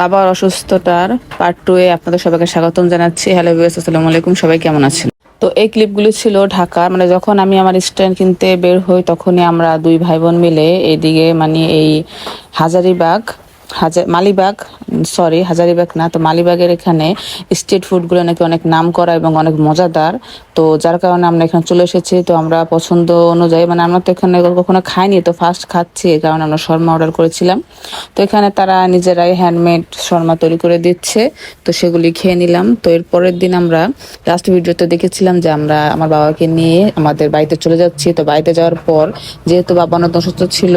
বাবার অসুস্থতার part two এ আপনাদের সবাইকে স্বাগতম জানাচ্ছি। হ্যালো ভিউয়ার্স আসসালামু আলাইকুম। সবাই কেমন আছেন? তো এই ক্লিপগুলো ছিল ঢাকার মানে যখন আমি আমার স্ট্যান্ড কিনতে বের হই, তখনই আমরা দুই ভাই বোন মিলে এদিকে মানে এই হাজারিবাগ হাজার মালিবাগ সরি হাজারিবাগ না, তো মালিবাগের এখানে স্ট্রিট ফুডগুলো নাকি অনেক নাম করা এবং অনেক মজাদার। তো যার কারণে আমরা এখানে চলে এসেছি। তো আমরা পছন্দ অনুযায়ী মানে আমরা তো এখানে কখনো খাইনি, তো ফার্স্ট খাচ্ছি, এই কারণে আমরা শর্মা অর্ডার করেছিলাম। তো এখানে তারা নিজেরাই হ্যান্ডমেড শর্মা তৈরি করে দিচ্ছে। তো সেগুলি খেয়ে নিলাম। তো এর পরের দিন আমরা লাস্ট ভিডিওতে দেখেছিলাম যে আমরা আমার বাবাকে নিয়ে আমাদের বাড়িতে চলে যাচ্ছি। তো বাড়িতে যাওয়ার পর, যেহেতু বাবা অসুস্থ ছিল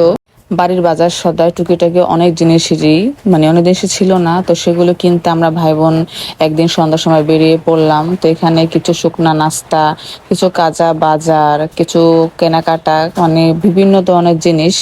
বাড়ির বাজার সদায় টুকিটাকি অনেক জিনিসেরই মানে অনেক জিনিসই ছিল না, তো সেগুলো কিনতে আমরা ভাই বোন একদিন সন্ধ্যার সময় বেরিয়ে পড়লাম। তো এখানে কিছু শুকনা নাস্তা, কিছু কাঁচা বাজার, কিছু কেনাকাটা মানে বিভিন্ন ধরনের জিনিস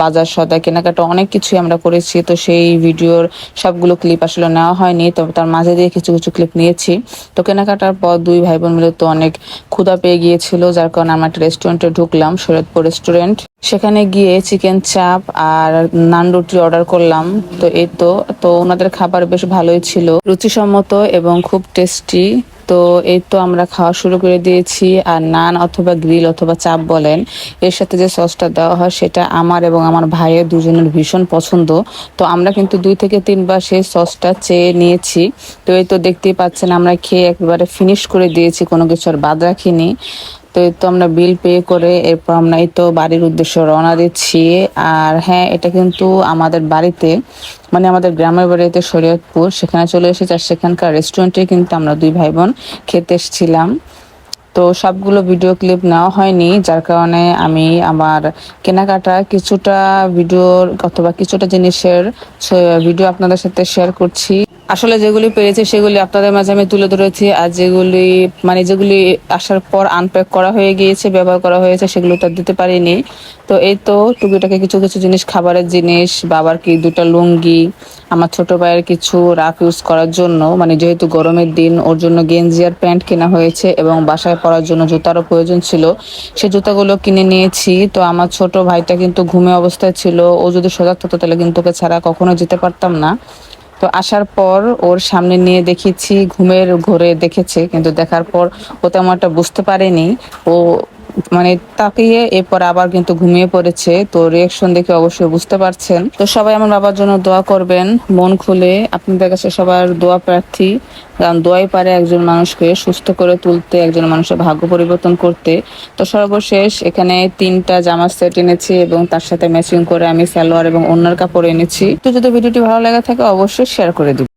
বাজার সদায় কেনাকাটা অনেক কিছুই আমরা করেছি। তো সেই ভিডিওর সবগুলো ক্লিপ আসলে নেওয়া হয়নি তবে তার মাঝে দিয়ে কিছু কিছু ক্লিপ নিয়েছি। তো কেনাকাটার পর দুই ভাই বোন মিলে তো অনেক ক্ষুধা পেয়ে গিয়েছিল, যার কারণে আমরা একটা রেস্টুরেন্টে ঢুকলাম, শরৎপুর রেস্টুরেন্ট সেখানে গিয়ে চিকেন চাপ আর নান রুটি অর্ডার করলাম। তো এই তো তো ওনাদের খাবার বেশ ভালোই ছিল। রুচিসম্মত এবং খুব টেস্টি। তো এই তো আমরা খাওয়া শুরু করে দিয়েছি। আর নান অথবা গ্রিল অথবা চাপ বলেন, এর সাথে যে সসটা দেওয়া হয় সেটা আমার এবং আমার ভাইয়ের দুজনের ভীষণ পছন্দ। তো আমরা কিন্তু দুই থেকে তিনবার সেই সসটা চেয়ে নিয়েছি। তো এই তো দেখতেই পাচ্ছেন, আমরা খেয়ে একবারে ফিনিশ করে দিয়েছি, কোনো কিছু আর বাদ রাখিনি। তো এই তো আমরা বিল পে করে এরপর আমরা এই তো বাড়ির উদ্দেশ্যে রওনা দিচ্ছি। আর হ্যাঁ এটা কিন্তু আমাদের বাড়িতে মানে আমাদের গ্রামের বাড়িতে শরীয়তপুর, সেখানে চলে এসেছি আর সেখানকার রেস্টুরেন্টে কিন্তু আমরা দুই ভাই বোন খেতে এসেছিলাম। তো সবগুলো ভিডিও ক্লিপ নেওয়া হয়নি, যার কারণে আমি আমার কেনাকাটা কিছুটা ভিডিওর অথবা কিছুটা জিনিসের ভিডিও আপনাদের সাথে শেয়ার করছি। আসলে যেগুলি পেরেছি সেগুলি আপনাদের মাঝে আমি তুলে ধরেছি, আর যেগুলি মানে যেগুলি আসার পর আনপ্যাক করা হয়ে গিয়েছে, ব্যবহার করা হয়েছে, সেগুলো তো দিতে পারিনি। তো এই তো টুকিটাকে কিছু কিছু জিনিস, খাবারের জিনিস, বাবার কি দুটা লুঙ্গি, আমার ছোট ভাইয়ের কিছু রাফ ইউজ করার জন্য মানে যেহেতু গরমের দিন, ওর জন্য গেঞ্জি আর প্যান্ট কেনা হয়েছে এবং বাসায় পরার জন্য জুতারও প্রয়োজন ছিল, সে জুতাগুলো কিনে নিয়েছি। তো আমার ছোট ভাইটা কিন্তু ঘুমে অবস্থায় ছিল, ও যদি সজাগ থাকতো তাহলে কিন্তু ওকে ছাড়া কখনো যেতে পারতাম না। তো আসার পর ওর সামনে নিয়ে দেখেছি ঘুমের ঘরে দেখেছে, কিন্তু দেখার পর ও তেমন একটা বুঝতে পারেনি। ও মানে তাকিয়ে এরপর আবার কিন্তু ঘুমিয়ে পড়েছে। তো রিয়াকশন দেখে অবশ্যই বুঝতে পারছেন। তো সবাই আমার বাবার জন্য দোয়া করবেন। মন খুলে আপনাদের কাছে সবার দোয়া প্রার্থী। কারণ দোয়াই পারে একজন মানুষকে সুস্থ করে তুলতে, একজন মানুষের ভাগ্য পরিবর্তন করতে। তো সর্বশেষ এখানে তিনটা জামা সেট এনেছি এবং তার সাথে ম্যাচিং করে আমি সালোয়ার এবং অন্যের কাপড় এনেছি। তো যদি ভিডিওটি ভালো লাগা থাকে অবশ্যই শেয়ার করে দিন